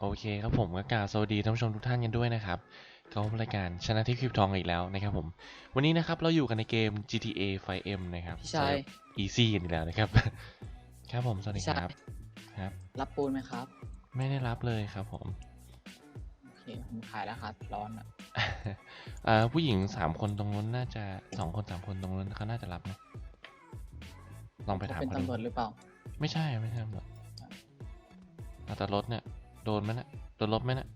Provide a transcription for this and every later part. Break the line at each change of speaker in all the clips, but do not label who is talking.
โอเคครับผมก็กล่าวสวัสดีท่านผู้ชมทุกท่านกันด้วยนะครับก็พบรายการชนะที่คลิปทองอีกแล้วนะครับผม วันนี้นะครับเราอยู่กันในเกม GTA 5M นะครับ
พี่ชาย
อีซี่กันอีกแล้วนะครับ ครับผมสวัสดี
พี่
ค
ชาย
รับครับ
รับปูนไหมครับ
ไม่ได้รับเลยครับผม
โอเคผมขายแล้วครับร้อนอะ
เอ่อผู้หญิงสามคนตรงนู้นน่าจะสองคนสามคนตรงนู้นเขาน่าจะรับนะลองไปถาม
เป็น
เขา
ตำรวจ
ดู
หรือเปล่า
ไม่ใช่ไม่ใช่ตำรวจเอาแต่รถเนี่ยโด นไหมนะโดนลบไหมนะ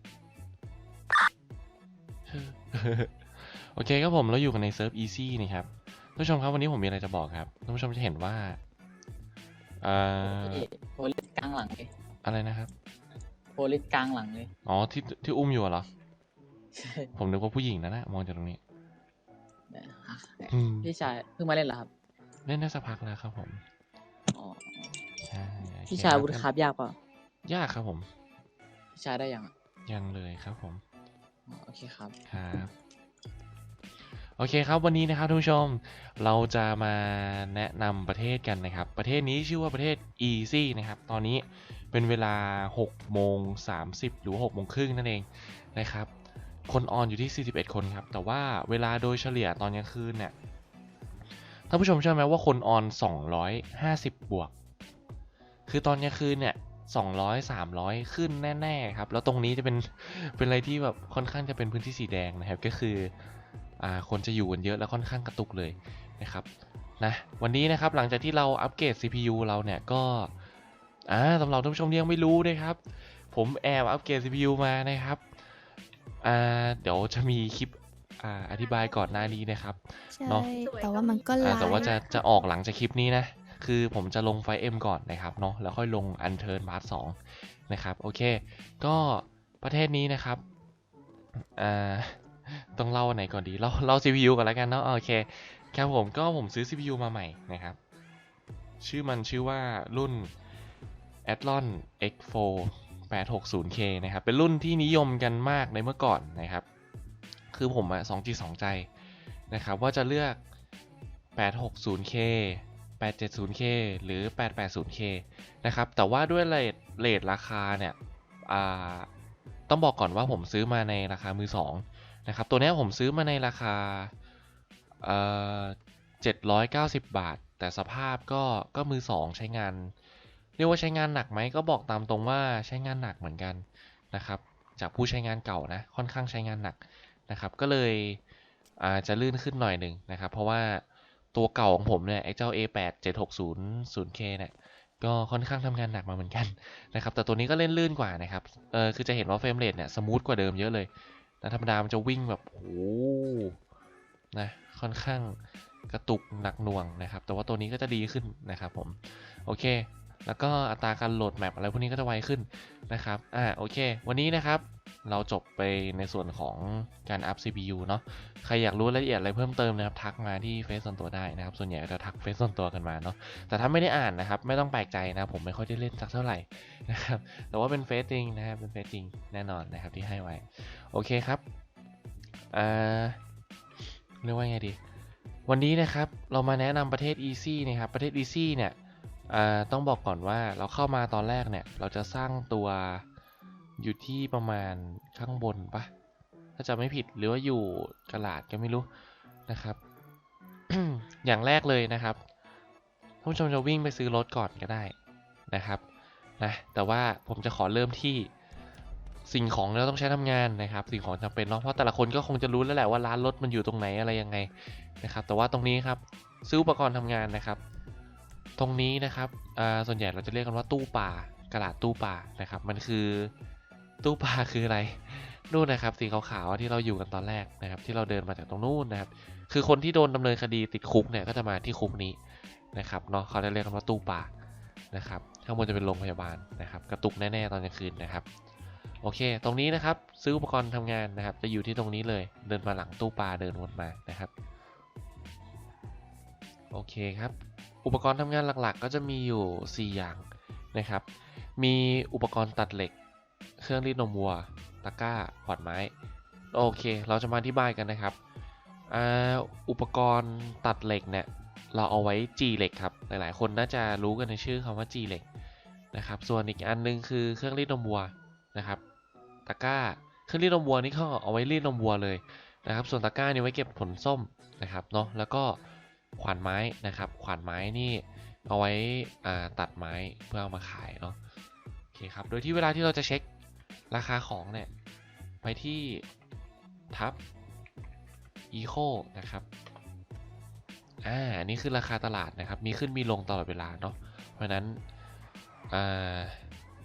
โอเคครับผมเราอยู่กันในเซิร์ฟ Easy นี่ครับท่านผู้ชมครับวันนี้ผมมีอะไรจะบอกครับท่านผู้ชมจะเห็นว่าเอ่อ
พี่โพลิสกลางหลังเลย
อะไรนะครับ
โพลิสกลางหลังเลย
อ๋อที่ที่อุ้มอยู่เหรอ
ใช่
ผมนึกว่าผู้หญิงนะนะมองจากตรงนี้
เดี๋ยวหา
อืม
พี่ชายเพิ่งมาเล่นเหรอครับ
เล่นได้สักพักแล้วครับผม
อ๋อ
ใช่โอเค
พี่ชาย
ครับ
วุฒิครับยากเปล่ายา
กครับผม
พี่ ชายได้ยังอะ
ยังเลยครับผม
อ๋อโอเคครับ
ครับ โอเคครับวันนี้นะครับทุกผู้ชมเราจะมาแนะนำประเทศกันนะครับ ประเทศนี้ชื่อว่าประเทศ Easy นะครับ ตอนนี้เป็นเวลา6โมง30 หรือว่า6โมงครึ่งนั่นเองนะครับ คนออนอยู่ที่ 41 คนครับ แต่ว่าเวลาโดยเฉลี่ยตอนกลางคืนเนี่ยท่านผู้ชมเชื่อไหมว่าคนออน 250 บวก คือตอนกลางคืนเนี่ย 200 300 ขึ้นแน่ๆครับ แล้วตรงนี้จะเป็นเป็นอะไรที่แบบค่อนข้างจะเป็นพื้นที่สีแดงนะครับ ก็คืออ่าคนจะอยู่กันเยอะแล้วค่อนข้างกระตุกเลยนะครับนะวันนี้นะครับหลังจากที่เราอัปเกรด CPU เราเนี่ยก็อ่าสำหรับท่านผู้ชมที่ยังไม่รู้นะครับ ผมแอบอัปเกรด CPU มานะครับอ่าเดี๋ยวจะมีคลิปอ่าอธิบายก่อนหน้านี้นะครับ
ใช่
เนอะ
แต่ว่ามันก็
อ่า
ลาย
แต่ว่าจะจะออกหลังจากคลิปนี้นะ คือผมจะลงไฟเอ็มก่อนนะครับเนาะแล้วค่อยลงอันเทิร์นพาร์ทสองนะครับโอเค ก็ประเทศนี้นะครับอ่าต้องเล่าไหนก่อนดีเล่าเล่า CPU ก่อนแล้วกันเนาะโอเคครับผมก็ผมซื้อ CPU มาใหม่นะครับ ชื่อมันชื่อว่ารุ่น a t l o n X4 860K นะครับ เป็นรุ่นที่นิยมกันมากในเมื่อก่อนนะครับ คือผมอะ2 g 2ใจนะครับ ว่าจะเลือก 860K 870K หรือ 880K นะครับ แต่ว่าด้วยเลทเลทราคาเนี่ยต้องบอกก่อนว่าผมซื้อมาในราคามือสองนะครับ ตัวนี้ผมซื้อมาในราคาเอ่อ790บาท แต่สภาพก็ก็มือสองใช้งาน เรียกว่าใช้งานหนักไหมก็บอกตามตรงว่าใช้งานหนักเหมือนกันนะครับ จากผู้ใช้งานเก่านะค่อนข้างใช้งานหนักนะครับ ก็เลยอาจะลื่นขึ้นหน่อยหนึ่งนะครับ เพราะว่า ตัวเก่าของผมเนี่ยไอ้เจ้า A8 760 0K เนี่ยก็ค่อนข้างทำงานหนักมาเหมือนกันนะครับ แต่ตัวนี้ก็เล่นลื่นกว่านะครับ เออคือจะเห็นว่าเฟรมเรทเนี่ยสมูทกว่าเดิมเยอะเลยนะธรรมดามันจะวิ่งแบบโอ้นะค่อนข้างกระตุกหนักหน่วงนะครับ แต่ว่าตัวนี้ก็จะดีขึ้นนะครับผม โอเค แล้วก็อัตราการโหลดแมปอะไรพวกนี้ก็จะไวขึ้นนะครับ อ่า โอเค วันนี้นะครับ เราจบไปในส่วนของการอัพ CPU เนาะ ใครอยากรู้รายละเอียดอะไรเพิ่มเติมนะครับ ทักมาที่เฟซส่วนตัวได้นะครับ ส่วนใหญ่จะทักเฟซส่วนตัวกันมาเนาะ แต่ถ้าไม่ได้อ่านนะครับ ไม่ต้องแปลกใจนะผมไม่ค่อยได้เล่นสักเท่าไหร่นะครับ แต่ว่าเป็นเฟซจริงนะครับ เป็นเฟซจริงแน่นอนนะครับที่ให้ไว้ โอเคครับอ่าเรียกว่าไงดี วันนี้นะครับเรามาแนะนำประเทศ Easy นะครับ ประเทศ Easy เนี่ยอ่าต้องบอกก่อนว่าเราเข้ามาตอนแรกเนี่ย เราจะสร้างตัว อยู่ที่ประมาณข้างบนปะถ้าจะไม่ผิดหรือว่าอยู่กระลาดก็ไม่รู้นะครับ อย่างแรกเลยนะครับท่านผู้ชมจะวิ่งไปซื้อรถก่อนก็ได้นะครับนะแต่ว่าผมจะขอเริ่มที่สิ่งของที่เราต้องใช้ทำงานนะครับ สิ่งของจำเป็นเนาะเพราะแต่ละคนก็คงจะรู้แล้วแหละว่าร้านรถมันอยู่ตรงไหนอะไรยังไงนะครับ แต่ว่าตรงนี้ครับซื้ออุปกรณ์ทำงานนะครับ ตรงนี้นะครับส่วนใหญ่เราจะเรียกกันว่าตู้ปลากระดาษตู้ปลานะครับ มันคือ ตู้ปลาคืออะไรนู่นนะครับสีขาวๆที่เราอยู่กันตอนแรกนะครับ ที่เราเดินมาจากตรงนู้นนะครับ คือคนที่โดนดำเนินคดีติดคุกเนี่ยก็จะมาที่คุกนี้นะครับเนาะเขาได้เรียกกันว่าตู้ป่านะครับข้างบนจะเป็นโรงพยาบาลนะครับ กระตุกแน่ๆตอนกลางคืนนะครับโอเค ตรงนี้นะครับซื้ออุปกรณ์ทำงานนะครับ จะอยู่ที่ตรงนี้เลย เดินมาหลังตู้ปลาเดินวนมานะครับ โอเคครับ อุปกรณ์ทำงานหลักๆ ก็จะมีอยู่ 4 อย่างนะครับ มีอุปกรณ์ตัดเหล็ก เครื่องรีดนมวัว ตะกร้าขวดไม้ โอเค เราจะมาอธิบายกันนะครับอ,อุปกรณ์ตัดเหล็กเนี่ย เราเอาไว้จีเหล็กครับ หลายๆ คนน่าจะรู้กันในชื่อคำว่าจีเหล็กนะครับ ส่วนอีกอันนึงคือเครื่องรีดนมวัวนะครับ ตะกร้า เครื่องรีดนมวัวนี่เขาเอาไว้รีดนมวัวเลยนะครับ ส่วนตะกร้านี่ไว้เก็บผลส้มนะครับเนาะ แล้วก็ขวานไม้นะครับ ขวานไม้นี่เอาไว้ตัดไม้เพื่อเอามาขายเนาะ โอเคครับ โดยที่เวลาที่เราจะเช็ค ราคาของเนี่ย ไปที่ทับ Eco นะครับ อ่านนี้คือราคาตลาดนะครับ มีขึ้นมีลงตลอดเวลาเนาะ เพราะนั้น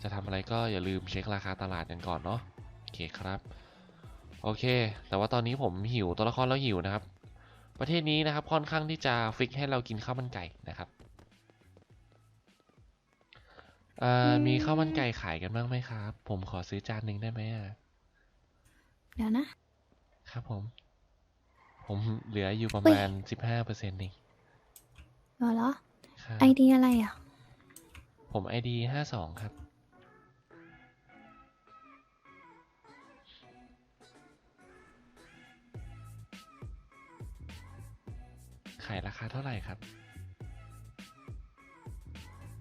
จะทำอะไรก็อย่าลืมเช็คราคาตลาดกันก่อนเนาะ โอเคครับ โอเค แต่ว่าตอนนี้ผมหิวตัวละครแล้วหิวนะครับ ประเทศนี้นะครับค่อนข้างที่จะฟิกให้เรากินข้าวมันไก่นะครับ อ่ามีข้าวมันไก่ขายกันบ้างไหมครับ ผมขอซื้อจานหนึ่งได้ไหมอะ
เดี๋ยวนะ
ครับผม ผมเหลืออยู่ประ
เฮ้ย
มาณสิบห้าเปอร์เซ็นต์เอง
รอเหรอ
ครับ
ไอเดียอะไรอะ
ผมไอดีห้าสองครับ ขายราคาเท่าไหร่ครับ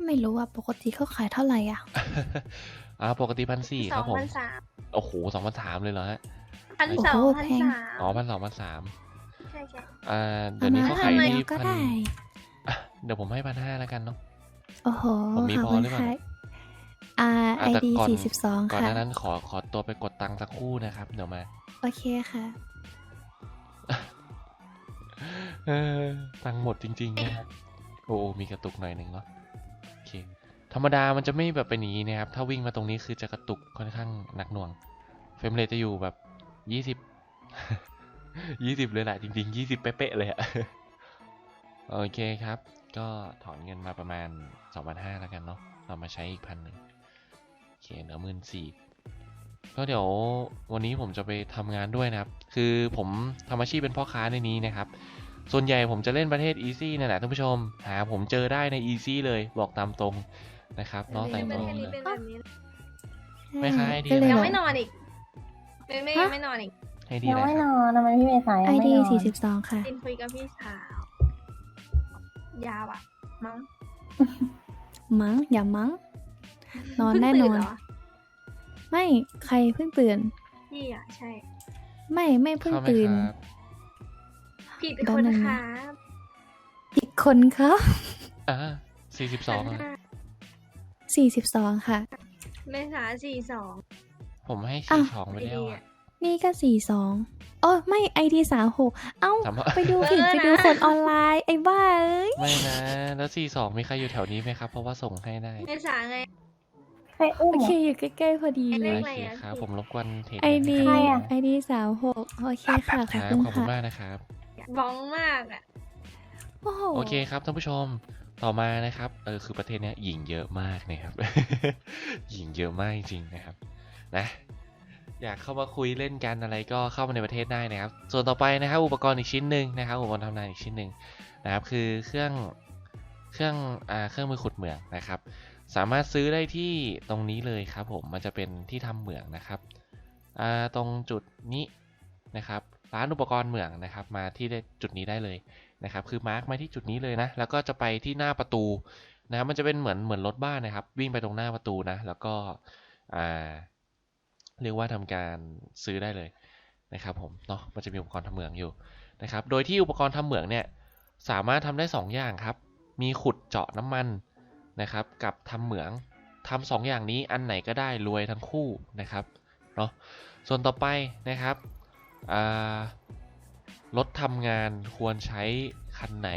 ไม่รู้ว่าปกติเขาขายเท่าไหร่อะ
อ่าปกติพันสี่
ส
ค
อ
รั
ง
บผม
พันสาม
โอ้โหสองพันสามเลยเหรอฮะ
พัน
โอ้
สอง
โห
พัน
แพง
สาม
อ๋อพันสองพันสาม
ใช่ใช่
อ่า เดี๋ยวนี้เขา
อ
ขาย
ม
ที่
ก็
พัน
ได้
อะเดี๋ยวผมให้พันห้าแล้วกันเนาะ
โอ้โห
ผมมี
ขอบ
พอ
คุณ
หรือเปล่า
ค่ะอ่าไอ
อะแต่
ดี
ก่อน
สี่สิบสอง
ก่อนห
ค่ะ
น้านั้นขอขอตัวไปกดตังค์สักครู่นะครับ เดี๋ยวมา
โอเคค่ะ
เออตังค์หมดจริงๆนะครับโอ้โอ้มีกระตุกหน่อยหนึ่งเนาะโอเค ธรรมดามันจะไม่แบบเป็นอย่างนี้นะครับ ถ้าวิ่งมาตรงนี้คือจะกระตุกค่อนข้างหนักหน่วง เฟรมเรทจะอยู่แบบยี่สิบยี่สิบเลยแหละจริงๆยี่สิบเป๊ะๆเลยอะโอเคครับ ก็ถอนเงินมาประมาณสองพันห้าแล้วกันเนาะเรามาใช้อีกพันหนึ่งโอเคเหลือหมื่นสี่ก็เดี๋ยววันนี้ผมจะไปทำงานด้วยนะครับ คือผมทำอาชีพเป็นพ่อค้าในนี้นะครับ ส่วนใหญ่ผมจะเล่นประเทศ Easy นั่นแหละท่านผู้ชม หาผมเจอได้ใน Easy เลยบอกตามตรง นะครับเนาะแต่ง
ประ
ตัว
เทศนี้
เลย
เป็นแบบนี้
ไม่ค่ะไอเดีย
ก็เลย
ยัง
แบบ
ไม่นอนอีกเมย์ไม่ยังไม่นอนอีก
ให้ดี
ยัง
นะ
ไม่
คนรับ
อนทำไมพี่เมย์สายยั
ไอง
ไม่
ดี
นอน
สี่สิบสองค่ะ
ตินคุยกับพี่สาว ยาวอะ มั้ง
มั้งอย่ามั้ง นอน
เพิ่ง
แน่น
ตื่
อน
เหรอ
ไม่ใครเพิ่งตื่น
พี่อะใช่
ไม่ไม่เพิ่ง
เข้าไหม
ตื่น
ครับ
ผิด
แป๊บ
คน
นึง
ค
นะ
รับ
อีกคนครับ
อ่าสี่สิบสอง
พันห้า
สี่สิบสองค่ะ
เมษาสี่สอง
ผมให้
อ้า
สี่
ว
สองไป
ไอ
แล้ว
เดีย
อะ
นี่ก็สี่สองอ๋อไม่ไอดีสามหกเอ้า
ถามว่า
ไปดูผิด
เออ
ไป
นะ
ดูคนออนไลน์ ไอ้บ้าเอ้ย
ไม่นะ แล้วสี่สองมีใครอยู่แถวนี้ไหมครับ เพราะว่าส่งให้ได้
เมษาไง
ใครอุ้ม
โอเค
อะ
อยู่ใกล้ๆพอดีเล
เล
ย
ข
โอ
อะไร
เค
อะ
ครับ
พี่
ผมรบกวนเทรด
ไอดี
ให้
ใคร
นะ
อะ
ไอดีสามหกโอเคค่ะ
ค
ขอบ
รับ
คุณ
ขอบคุณ
ค่ะ
มากนะครับ
บ้องมากอะ
โอ้โห
โอเคครับท่านผู้ชม ต่อมานะครับเออคือประเทศนี้หญิงเยอะมากนะครับ หญิงเยอะมากจริงนะครับนะอยากเข้ามาคุยเล่นกันอะไรก็เข้ามาในประเทศได้นะครับ ส่วนต่อไปนะครับอุปกรณ์อีกชิ้นหนึ่งนะครับอุปกรณ์ทำนายอีกชิ้นหนึ่งนะครับคือเครื่องเครื่องอ่าเครื่องมือขุดเหมืองนะครับ สามารถซื้อได้ที่ตรงนี้เลยครับผมมันจะเป็นที่ทำเหมืองนะครับอ่าตรงจุดนี้นะครับร้านอุปกรณ์เหมืองนะครับ มาที่ได้จุดนี้ได้เลย นะครับคือมาร์กมาที่จุดนี้เลยนะ แล้วก็จะไปที่หน้าประตูนะครับมันจะเป็นเหมือนเหมือนรถบ้านนะครับ วิ่งไปตรงหน้าประตูนะ แล้วก็อ่าเรียกว่าทำการซื้อได้เลยนะครับผมเนาะมันจะมีอุปกรณ์ทำเหมืองอยู่นะครับ โดยที่อุปกรณ์ทำเหมืองเนี่ยสามารถทำได้ 2 อย่างครับ มีขุดเจาะน้ำมันนะครับ กับทำเหมืองทำสองอย่างนี้อันไหนก็ได้รวยทั้งคู่นะครับเนาะส่วนต่อไปนะครับอ่า รถทำงานควรใช้คันไหน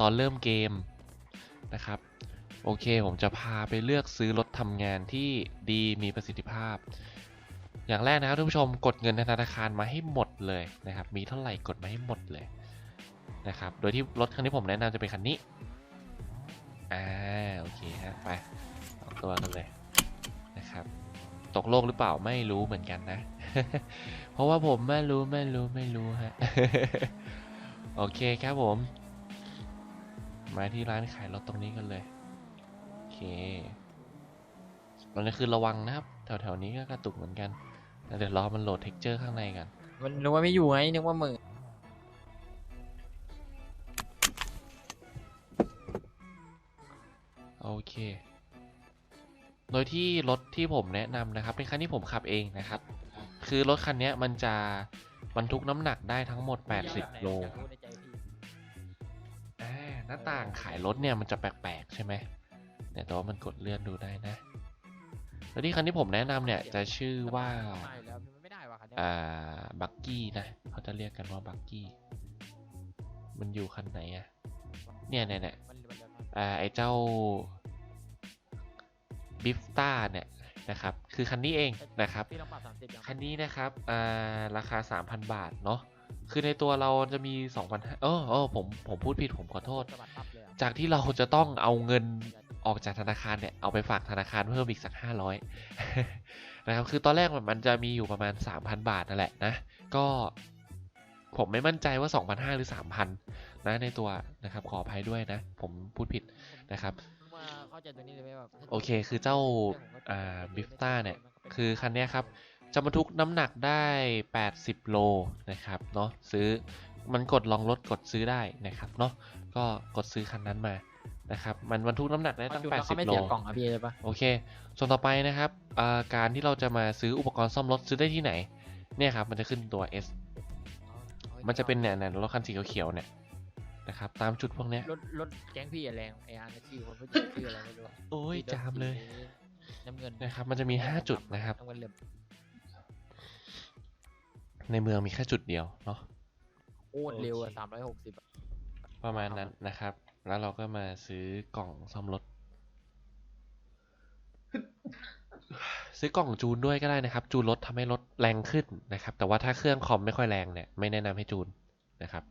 ตอนเริ่มเกมนะครับ โอเคผมจะพาไปเลือกซื้อรถทำงานที่ดีมีประสิทธิภาพ อย่างแรกนะครับท่านผู้ชมกดเงินในธนาคารมาให้หมดเลยนะครับ มีเท่าไหร่กดมาให้หมดเลยนะครับ โดยที่รถคันที่ผมแนะนำจะเป็นคันนี้อ่าโอเคฮะไปออกตัวกันเลยนะครับ ตกโลกหรือเปล่าไม่รู้เหมือนกันนะ เพราะว่าผมไม่รู้ไม่รู้ไม่รู้ฮะ โอเคครับผม มาที่ร้านขายรถตรงนี้กันเลย โอเคตอนนี้คือระวังนะครับ แถวๆนี้ก็กระตุกเหมือนกันแต่เดี๋ยวรอมันโหลดเท็กเจอร์ข้างในกัน
มันนึกว่าไม่อยู่ไงนึกว่ามือ
โอเค โดยที่รถที่ผมแนะนำนะครับ เป็นคันที่ผมขับเองนะครับ คือรถคันเนี้ยมันจะบรรทุกน้ำหนักได้ทั้งหมด 80 โล
อยากรู้ในใจพี่
อ่าหน้าต่างขายรถเนี่ยมันจะแปลกๆ ใช่ไหมเนี่ยแต่ว่ามันกดเลื่อนดูได้นะ แล้วที่คันที่ผมแนะนำเนี่ยจะชื่อว่า
ไม่แล้วมันไม่ได้ว่ะคันเนี้ย
อ่าบักกี้นะเขาจะเรียกกันว่าบักกี้ มันอยู่คันไหนอะเนี่ยเนี่ยเนี่ย
มันมันมัน
อ่าไอเจ้าบิฟต้าเนี่ยนะ ครับคือคันนี้เองนะครับ
พี่ต้องปรับสามสิบยัง
คันนี้นะครับอ่าราคา 3,000 บาทเนาะคือในตัวเราจะมี 2,500เออเออผมผมพูดผิดผมขอโทษ
สะบัดปั๊บเลยอะ
จากที่เราจะต้องเอาเงินออกจากธนาคารเนี่ย เอาไปฝากธนาคารเพิ่มอีกสัก 500 นะครับ คือตอนแรกมันจะมีอยู่ประมาณ 3,000 บาทนั่นแหละนะ ก็ผมไม่มั่นใจว่า 2,500 หรือ 3,000 นะในตัวนะครับ ขออภัยด้วยนะ ผมพูดผิดนะครับ
มา เข้าใจตรงนี้เลยไหมแบบ
โอเคคือเจ้าอ่าบิฟต้าเนี่ย คือคันเนี้ยครับ จะบรรทุกน้ำหนักได้ 80 โลนะครับเนาะซื้อมันกดลองรถกดซื้อได้นะครับเนาะก็กดซื้อคันนั้นมานะครับมันบรรทุกน้ำหนักได้ตั้ง
จูนแล้วเขาไม่
80 โล
เสียกล่องอะพี่เลยปะ
โอเค ส่วนต่อไปนะครับอ่าการที่เราจะมาซื้ออุปกรณ์ซ่อมรถซื้อได้ที่ไหน เนี่ยครับ มันจะขึ้นตัว S มันจะเป็นเนี่ยเนี่ยรถคันสีเขียวๆเนี่ย นะครับตามจุดพวกเนี้ย
รถรถแก๊งพี่อะแรงไออาร์นะชื่อคนผู้หญิงชื่ออะไรไม่รู้อะ
โอ้ย
พี่รถ
จามเลย
สีน้ำเงิน
นะครับ มันจะมี5จุดนะครับ
น้ำเงินเหลือง
ในเมืองมีแค่จุดเดียวเนาะ
โคตรเร็วอะสามร้อยหกสิบ
ประมาณนั้นนะครับ แล้วเราก็มาซื้อกล่องซ่อมรถ ซื้อกล่องจูนด้วยก็ได้นะครับ จูนรถทำให้รถแรงขึ้นนะครับ แต่ว่าถ้าเครื่องคอมไม่ค่อยแรงเนี่ย ไม่แนะนำให้จูนนะครับ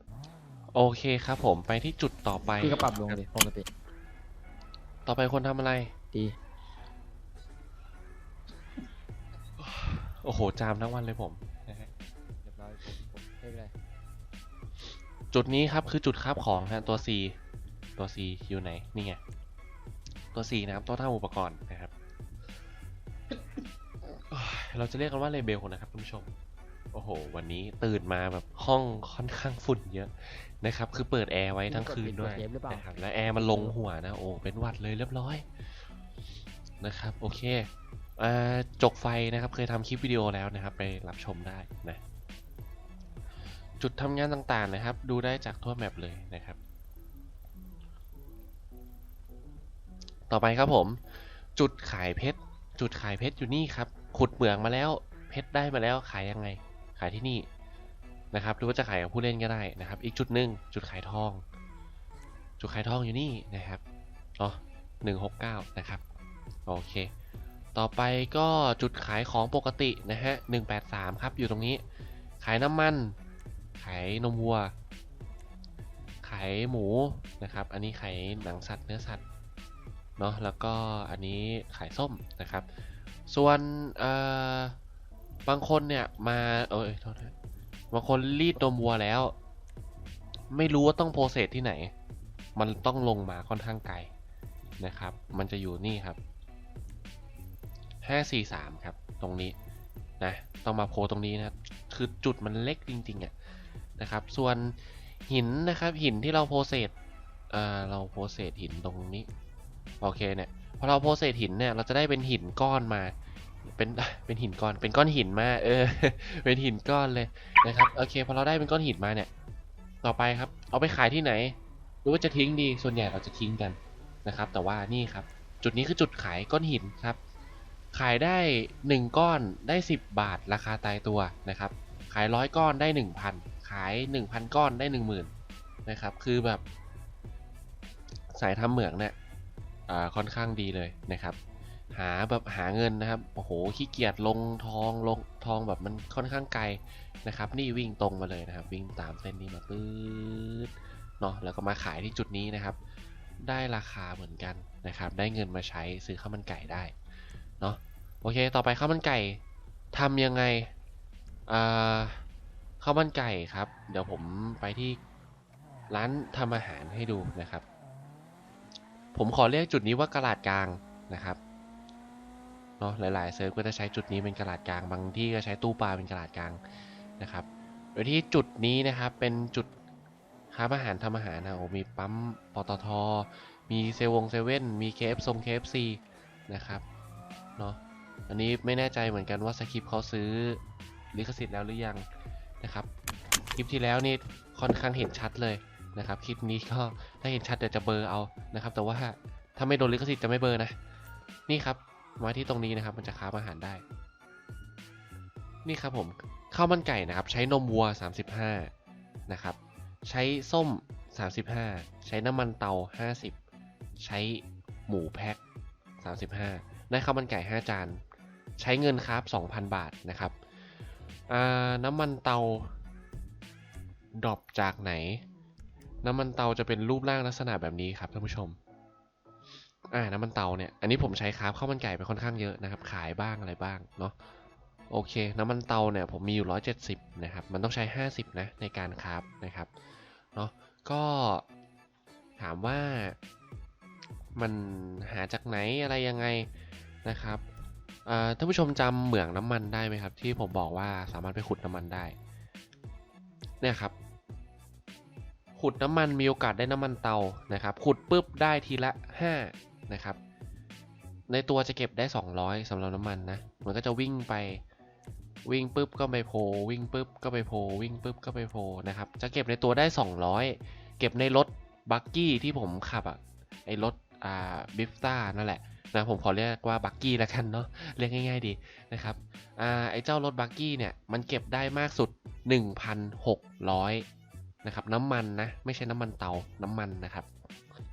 โอเคครับผมไปที่จุดต่อไป
พี่ก็ปรับลงเลยปกติ
ต่อไปคนทำอะไร
ดี
โอ้โห จามทั้งวันเลยผมนะฮะ
เรียบร้อยผมผมไม่เป็นไร
จุดนี้ครับคือจุดคาบของฮะตัว C ตัว C อยู่ไหน นี่ไง ตัว C นะครับตัวทำอุปกรณ์นะครับ เราจะเรียกกันว่าเลเบลนะครับท่านผู้ชมโอ้โห วันนี้ตื่นมาแบบห้องค่อนข้างฝุ่นเยอะนะครับ คือเปิดแอร์ไว้ทั้งคืนด้วย
เทปหรือเปล่า
นะครับ และแอร์มันลงหัวนะ โอ้ เป็นหวัดเลยเรียบร้อยนะครับ โอเคอ่าจกไฟนะครับ เคยทำคลิปวิดีโอแล้วนะครับ ไปรับชมได้นะ จุดทำงานต่างๆนะครับ ดูได้จากทั่วแมปเลยนะครับ ต่อไปครับผม จุดขายเพชร จุดขายเพชรอยู่นี่ครับ ขุดเหมืองมาแล้ว เพชรได้มาแล้วขายยังไง ขายที่นี่นะครับหรือว่าจะขายกับผู้เล่นก็ได้นะครับ อีกจุดหนึ่งจุดขายทอง จุดขายทองอยู่นี่นะครับเนาะหนึ่งหกเก้านะครับโอเค ต่อไปก็จุดขายของปกตินะฮะหนึ่งแปดสามครับอยู่ตรงนี้ ขายน้ำมัน ขายนมวัว ขายหมูนะครับ อันนี้ขายหนังสัตว์เนื้อสัตว์เนาะแล้วก็อันนี้ขายส้มนะครับ ส่วนเอ่อ บางคนเนี่ยมาเอยโทษนะบางคนรีดนมวัวแล้ว ไม่รู้ว่าต้องโปรเซสที่ไหน มันต้องลงมาค่อนข้างไกลนะครับ มันจะอยู่นี่ครับ 543 ครับ ตรงนี้นะต้องมาโพตรงนี้นะคือจุดมันเล็กจริงๆอะนะครับ ส่วนหินนะครับหินที่เราโพสเซสเอ่อเราโพสเซสหินตรงนี้โอเคเนี่ยพอเราโพสเซสหินเนี่ยเราจะได้เป็นหินก้อนมา เป็นเป็นหินก้อนเป็นก้อนหินมาเออ เป็นหินก้อนเลยนะครับโอเคพอเราได้เป็นก้อนหินมาเนี่ย ต่อไปครับ เอาไปขายที่ไหน หรือว่าจะทิ้งดีส่วนใหญ่เราจะทิ้งกันนะครับ แต่ว่านี่ครับ จุดนี้คือจุดขายก้อนหินครับ ขายได้ 1 ก้อนได้ 10 บาทราคาตายตัวนะครับ ขายร้อยก้อนได้ 1,000 ขาย 1,000 ก้อนได้ 10,000นะครับ คือแบบ สายทำเหมืองเนี่ยค่อนข้างดีเลยนะครับ หาแบบหาเงินนะครับ โอ้โห ขี้เกียจลงทองลงทองแบบมันค่อนข้างไกลนะครับ นี่วิ่งตรงมาเลยนะครับ วิ่งตามเส้นนี้มาปื๊ดเนาะ แล้วก็มาขายที่จุดนี้นะครับ ได้ราคาเหมือนกันนะครับ ได้เงินมาใช้ซื้อข้าวมันไก่ได้ เนาะ โอเค ต่อไปข้าวมันไก่ทำยังไงอ่าข้าวมันไก่ครับ เดี๋ยวผมไปที่ร้านทำอาหารให้ดูนะครับ ผมขอเรียกจุดนี้ว่ากระลาดกลางนะครับ เนาะหลายๆเซิร์ฟก็จะใช้จุดนี้เป็นกระลาดกลางบางที่ก็ใช้ตู้ปลาเป็นกระลาดกลางนะครับ โดยที่จุดนี้นะครับเป็นจุดค้าอาหารทำอาหารนะโอ้มีปั๊มปตท มีเซวงเซเว่นมีเคฟทรงเคฟซีนะครับเนาะอันนี้ไม่แน่ใจเหมือนกันว่าสคริปเขาซื้อลิขสิทธิ์แล้วหรือยังนะครับคลิปที่แล้วนี่ค่อนข้างเห็นชัดเลยนะครับคลิปนี้ก็ถ้าเห็นชัดเดี๋ยวจะเบลอเอานะครับ แต่ว่าถ้าไม่โดนลิขสิทธิ์จะไม่เบลอนะ นี่ครับ มาที่ตรงนี้นะครับ มันจะค้าอาหารได้ นี่ครับผมข้าวมันไก่นะครับ ใช้นมวัว 35 นะครับ ใช้ส้ม 35 ใช้น้ำมันเตา 50 ใช้หมูแพ็ค 35 ได้ข้าวมันไก่ 5 จาน ใช้เงินครับ 2,000 บาทนะครับ น้ำมันเตาดรอปจากไหน น้ำมันเตาจะเป็นรูปร่างลักษณะแบบนี้ครับท่านผู้ชม อ่าน้ำมันเตาเนี่ย อันนี้ผมใช้คาฟข้าวมันไก่ไปค่อนข้างเยอะนะครับ ขายบ้างอะไรบ้างเนาะ โอเค น้ำมันเตาเนี่ยผมมีอยู่ 170 นะครับ มันต้องใช้ 50 นะในการคาฟนะครับ เนาะ ก็ถามว่ามันหาจากไหนอะไรยังไงนะครับท่านผู้ชมจำเหมืองน้ำมันได้ไหมครับ ที่ผมบอกว่าสามารถไปขุดน้ำมันได้ เนี่ยครับ ขุดน้ำมันมีโอกาสได้น้ำมันเตานะครับ ขุดปุ๊บได้ทีละ 5 นะครับ ในตัวจะเก็บได้ 200สำหรับน้ำมันนะ มันก็จะวิ่งไปวิ่งปุ๊บก็ไปโพวิ่งปุ๊บก็ไปโพวิ่งปุ๊บก็ไปโพนะครับ จะเก็บในตัวได้ 200 เก็บในรถบักกี้ที่ผมขับอะไอรถอ่าบิฟต้านั่นแหละนะผมขอเรียกว่าบักกี้ล้วกันเนาะเรียกง่าย ๆดีนะครับอ่าไอเจ้ารถบักกี้เนี่ยมันเก็บได้มากสุด 1,600นะครับน้ำมันนะไม่ใช่น้ำมันเตาน้ำมันนะครับ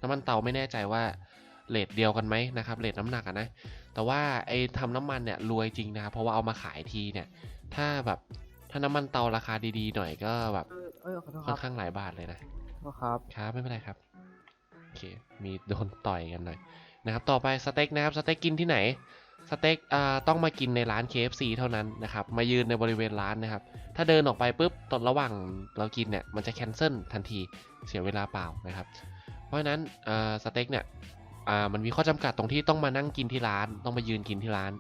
น้ำมันเตาไม่แน่ใจว่า เลทเดียวกันไหมนะครับเลทน้ำหนักอะนะแต่ว่าไอ้ทำน้ำมันเนี่ยรวยจริงนะครับเพราะว่าเอามาขายทีเนี่ย ถ้าแบบถ้าน้ำมันเตาราคาดีๆหน่อยก็แบบ
เอ้ยขอโทษค
ค่อ
รับ
นข้างหลายบาทเลยนะ
ขอโทษครับ
ครับไม่เป็นไรครับโอเคมีโดนต่อยกันหน่อยนะครับต่อไปสเต็กนะครับสเต็กกินที่ไหนสเต็กอ่าต้องมากินในร้าน KFC เท่านั้นนะครับมายืนในบริเวณร้านนะครับ ถ้าเดินออกไปปุ๊บตอนระหว่างเรากินเนี่ยมันจะแคนเซิลทันทีเสียเวลาเปล่านะครับ เพราะฉะนั้นอ่าสเต็กเนี่ย อ่ามันมีข้อจำกัดตรงที่ต้องมานั่งกินที่ร้าน ต้องมายืนกินที่ร้าน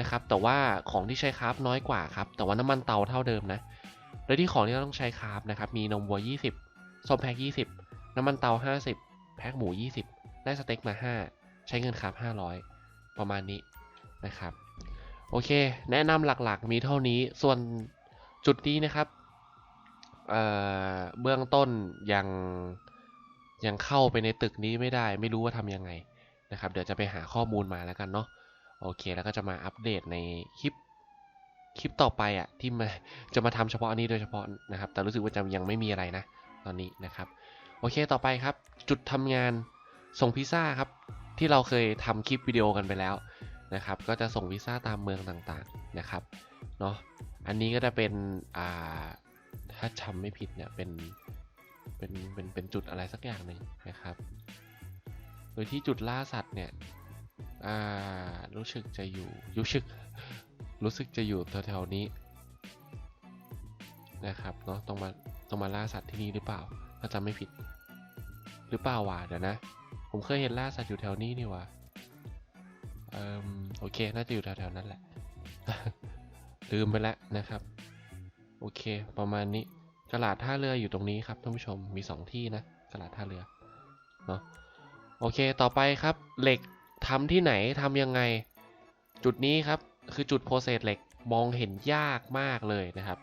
นะครับ แต่ว่าของที่ใช้คาร์บน้อยกว่าครับ แต่ว่าน้ำมันเตาเท่าเดิมนะ โดยที่ของที่เราต้องใช้คาร์บนะครับ มีนมวัว 20ส้มแพ็ค20 น้ำมันเตา 50 แพ็คหมู 20 ได้สเต็กมา 5 ใช้เงินคาร์บ500 ประมาณนี้นะครับ โอเค แนะนำหลักๆมีเท่านี้ ส่วนจุดนี้นะครับเเบื้องต้นยัง ยังเข้าไปในตึกนี้ไม่ได้ ไม่รู้ว่าทำยังไงนะครับ เดี๋ยวจะไปหาข้อมูลมาแล้วกันเนาะโอเค แล้วก็จะมาอัปเดตในคลิปคลิปต่อไปอะที่มาจะมาทำเฉพาะอันนี้โดยเฉพาะนะครับ แต่รู้สึกว่าจะยังไม่มีอะไรนะ ตอนนี้นะครับ โอเคต่อไปครับ จุดทำงานส่งพิซซ่าครับ ที่เราเคยทำคลิปวิดีโอกันไปแล้วนะครับ ก็จะส่งพิซซ่าตามเมืองต่างๆนะครับเนาะอันนี้ก็จะเป็นอ่าถ้าจำไม่ผิดเนี่ยเป็น เป็นเป็นเป็นจุดอะไรสักอย่างหนึ่งนะครับ โดยที่จุดล่าสัตว์เนี่ยรู้สึกจะอยู่รู้สึกรู้สึกจะอยู่แถวๆนี้นะครับเนาะต้องมาต้องมาล่าสัตว์ที่นี่หรือเปล่าถ้าจำไม่ผิด หรือเปล่าวะเดี๋ยวนะ ผมเคยเห็นล่าสัตว์อยู่แถวนี้นี่วะเอ่มโอเคน่าจะอยู่แถวๆนั้นแหละลืมไปแล้วนะครับ โอเค ประมาณนี้ กระลาดท่าเรืออยู่ตรงนี้ครับท่านผู้ชมมีสองที่นะกระลาดท่าเรือเนาะโอเคต่อไปครับเหล็กทำที่ไหนทำยังไง จุดนี้ครับคือจุดโพเซสเหล็กมองเห็นยากมากเลยนะครับ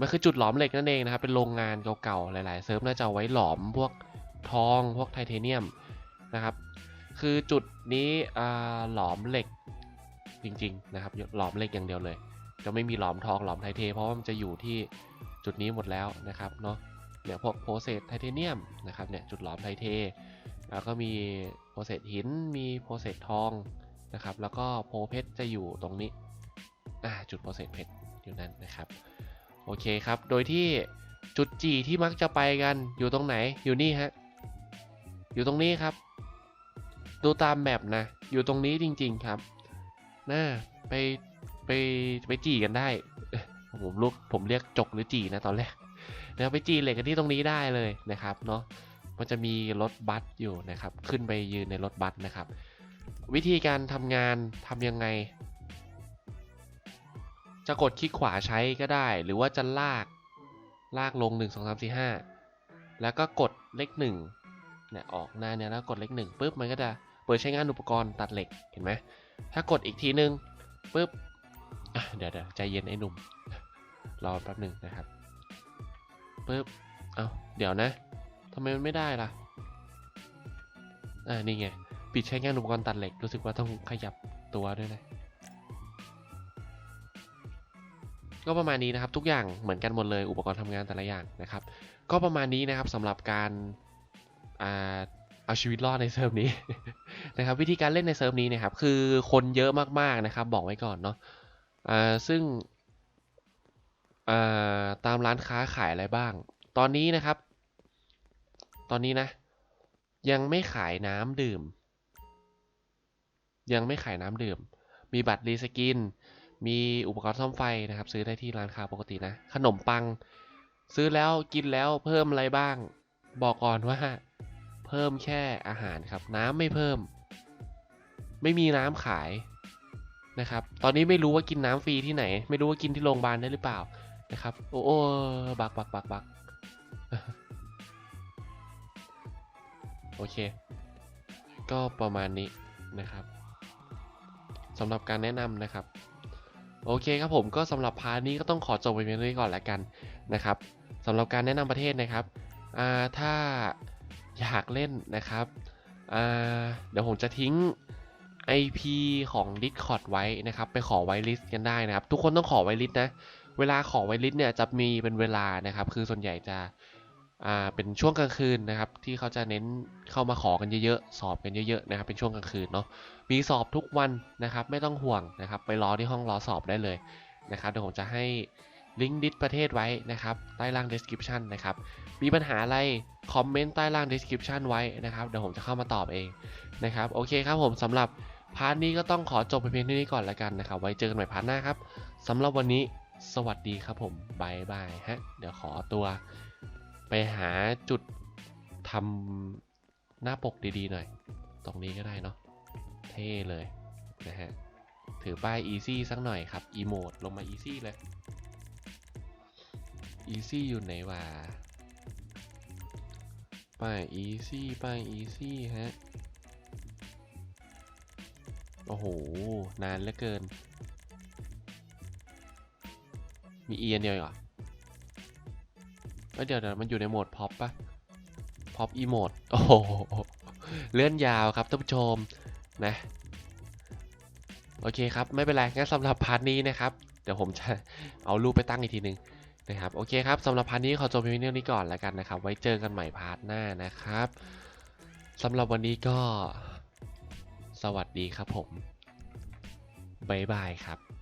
มันคือจุดหลอมเหล็กนั่นเองนะครับเป็นโรงงานเก่าๆหลายๆเซิร์ฟน่าจะไว้หลอมพวกทองพวกไทเทเนียมนะครับ คือจุดนี้หลอมเหล็กจริงๆนะครับหลอมเหล็กอย่างเดียวเลย จะไม่มีหลอมทองหลอมไทเท เพราะมันจะอยู่ที่ จุดนี้หมดแล้วนะครับเนาะเนี่ยพวกโพเซสไทเทเนียมนะครับเนี่ยจุดหลอมไทเท แล้วก็มีโพเซสหินมีโพเซสทองนะครับแล้วก็โพเพชรจะอยู่ตรงนี้อ่าจุดโพเซสเพชรอยู่นั่นนะครับโอเคครับโดยที่จุดจีที่มักจะไปกันอยู่ตรงไหนอยู่นี่ฮะอยู่ตรงนี้ครับ ดูตามแบบนะ อยู่ตรงนี้จริง ๆครับน่าไปไปไปจีกันได้ ผมลูกผมเรียกจกหรือจีนะตอนแรกนะครับไปจีเหล็กกันที่ตรงนี้ได้เลยนะครับเนาะมันจะมีรถบัสอยู่นะครับ ขึ้นไปยืนในรถบัสนะครับ วิธีการทำงานทำยังไง จะกดคลิกขวาใช้ก็ได้ หรือว่าจะลากลากลง 1 2 3 4 5 แล้วก็กดเลขหนึ่งเนี่ยออกหน้าเนี่ยแล้วกดเลขหนึ่งปุ๊บมันก็จะเปิดใช้งานอุปกรณ์ตัดเหล็กเห็นไหมถ้ากดอีกทีนึงปุ๊บเดี๋ยวเดี๋ยวใจเย็นไอ้หนุ่ม รอแป๊บหนึ่งนะครับปุ๊บเอาเดี๋ยวนะทำไมมันไม่ได้ล่ะอ่านี่ไง ปิดใช้งานอุปกรณ์ตัดเหล็กรู้สึกว่าต้องขยับตัวด้วยนะก็ประมาณนี้นะครับทุกอย่างเหมือนกันหมดเลยอุปกรณ์ทำงานแต่ละอย่างนะครับ ก็ประมาณนี้นะครับสำหรับการอาเอาชีวิตรอดในเซิร์ฟนี้นะครับ วิธีการเล่นในเซิร์ฟนี้นะครับคือคนเยอะมากๆนะครับ บอกไว้ก่อนเนาะซึ่ง ตามร้านค้าขายอะไรบ้าง ตอนนี้นะครับ ตอนนี้นะ ยังไม่ขายน้ำดื่ม ยังไม่ขายน้ำดื่ม มีบัตรรีสกิน มีอุปกรณ์ซ่อมไฟนะครับ ซื้อได้ที่ร้านค้าปกตินะ ขนมปัง ซื้อแล้วกินแล้วเพิ่มอะไรบ้าง บอกก่อนว่า เพิ่มแค่อาหารครับ น้ำไม่เพิ่ม ไม่มีน้ำขายนะครับ ตอนนี้ไม่รู้ว่ากินน้ำฟรีที่ไหน ไม่รู้ว่ากินที่โรงพยาบาลได้หรือเปล่า นะครับ โอ้โอ้บักบักบักบักโอเค ก็ประมาณนี้นะครับสำหรับการแนะนำนะครับ โอเคครับผมก็สำหรับพาร์ทนี้ก็ต้องขอจบไปเพียงเท่านี้ก่อนและกันนะครับสำหรับการแนะนำประเทศนะครับถ้าอยากเล่นนะครับเดี๋ยวผมจะทิ้ง IP ของ Discord ไว้นะครับ ไปขอไวลิสต์กันได้นะครับ ทุกคนต้องขอไวลิสต์นะ เวลาขอไวลิสเนี่ยจะมีเป็นเวลานะครับ คือส่วนใหญ่จะเป็นช่วงกลางคืนนะครับ ที่เขาจะเน้นเข้ามาขอกันเยอะๆ สอบกันเยอะๆนะครับ เป็นช่วงกลางคืนเนาะ มีสอบทุกวันนะครับ ไม่ต้องห่วงนะครับ ไปรอที่ห้องรอสอบได้เลยนะครับ เดี๋ยวผมจะให้ลิงก์ดิสประเทศไว้นะครับ ใต้ล่าง description นะครับ มีปัญหาอะไรคอมเมนต์ใต้ล่าง description ไว้นะครับ เดี๋ยวผมจะเข้ามาตอบเองนะครับ โอเคครับผมสำหรับพาร์ทนี้ก็ต้องขอจบไปเพียงเท่านี้ก่อนละกันนะครับ ไว้เจอกันใหม่พาร์ทหน้าครับสำหรับวันนี้ สวัสดีครับผมบายบายฮะ เดี๋ยวขอตัวไปหาจุดทำหน้าปกดีๆหน่อย ตรงนี้ก็ได้เนาะ เท่เลยนะฮะ ถือป้าย easy สักหน่อยครับ emote ลงมา easy เลย easy อยู่ไหนวะป้าย easy ป้าย easy ฮะ โอ้โห นานเหลือเกิน มี e อันเดียวเหรอเอ้ยเดี๋ยวเดี๋ยวมันอยู่ในโหมด pop ปปะ pop emote โอ้โห เลื่อนยาวครับท่านผู้ชมนะ โอเคครับ ไม่เป็นไร งั้นสำหรับพาร์ทนี้นะครับ เดี๋ยวผมจะเอารูปไปตั้งอีกทีหนึ่งนะครับ โอเคครับสำหรับพาร์ทนี้ขอจบเพียงเท่านี้ก่อนแล้วกันนะครับ ไว้เจอกันใหม่พาร์ทหน้านะครับสำหรับวันนี้ก็ สวัสดีครับผม บ๊ายบายครับ